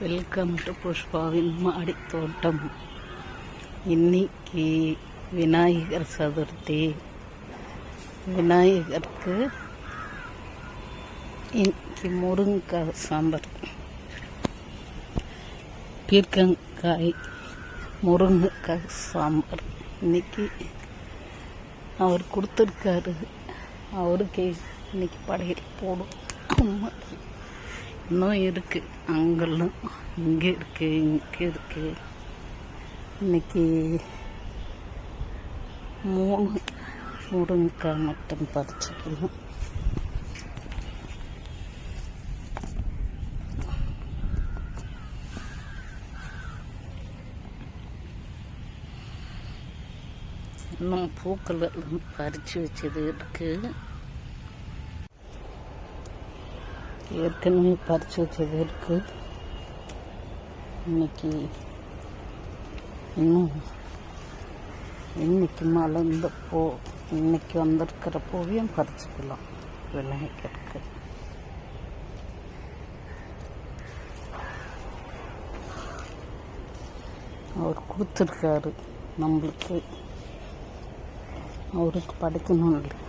Welcome to புஷ்பாவின் மாடி தோட்டம் இன்னைக்கு விநாயகர் சதுர்த்தி. விநாயகருக்கு இன்னைக்கு முருங்கைக்காய் சாம்பார். பீர்க்கங்காய் முருங்கைக்காய் சாம்பார். இன்னைக்கு அவர் கொடுத்துருக்காரு. அவருக்கு இன்னைக்கு படையல் போடும். அம்மா. இன்னும் இருக்கு. அங்கெல்லாம் இங்கே இருக்கு இங்கே இருக்கு. இன்னைக்கு மூணு முருங்கைக்காய் மட்டும் பறிச்சுக்கலாம். இன்னும் பூக்கள் எல்லாம் பறித்து வச்சது இருக்குது ஏற்கனவே பறித்து வச்சது இருக்கு. இன்னைக்கு இன்னும் இன்னைக்கு மலர்ந்த பூ இன்னைக்கு வந்திருக்கிற பூவையும் பறிச்சுக்கலாம் விநாயகருக்கு அவர் கொடுத்துருக்காரு நம்மளுக்கு. அவருக்கு படைக்கணும் இல்லை.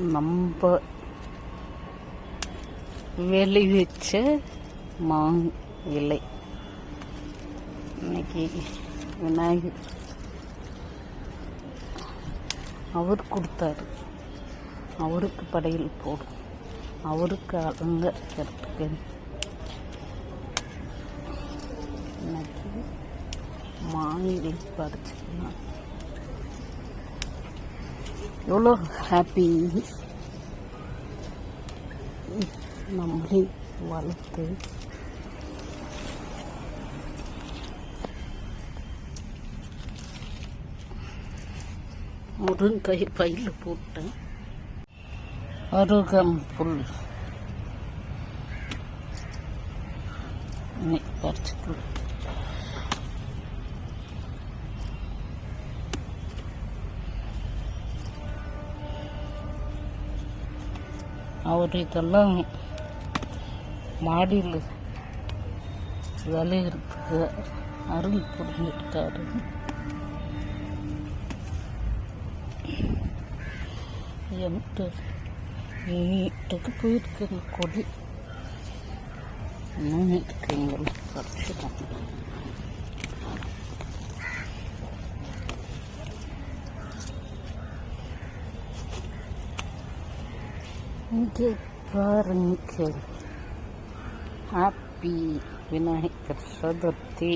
நம்ம விளைவிச்ச மா இலை. இன்னைக்கு விநாயகர் அவர் கொடுத்தாரு. அவருக்கு படையில் போடும். அவருக்கு அலங்கரிக்கிறதுக்கு இன்னைக்கு மாயிலை பறிச்சுக்கலாம். எவ்வளோ ஹாப்பி நம்மளே வளர்த்து. முருங்கை பையில் போட்டேன். அருகம் புல். இன்னைக்கு பறிச்சுக்கலாம். அவர் இதெல்லாம் மாடியில் விளையிறதுக்கு அருள் புரிஞ்சிருக்காரு. என்கிட்ட நீட்டுக்கு போயிருக்குங்க கொடி. இன்னும் இருக்குங்க பறிச்சுட்டாங்க இங்கே பாருங்க ஹாப்பி விநாயகர் சதுர்த்தி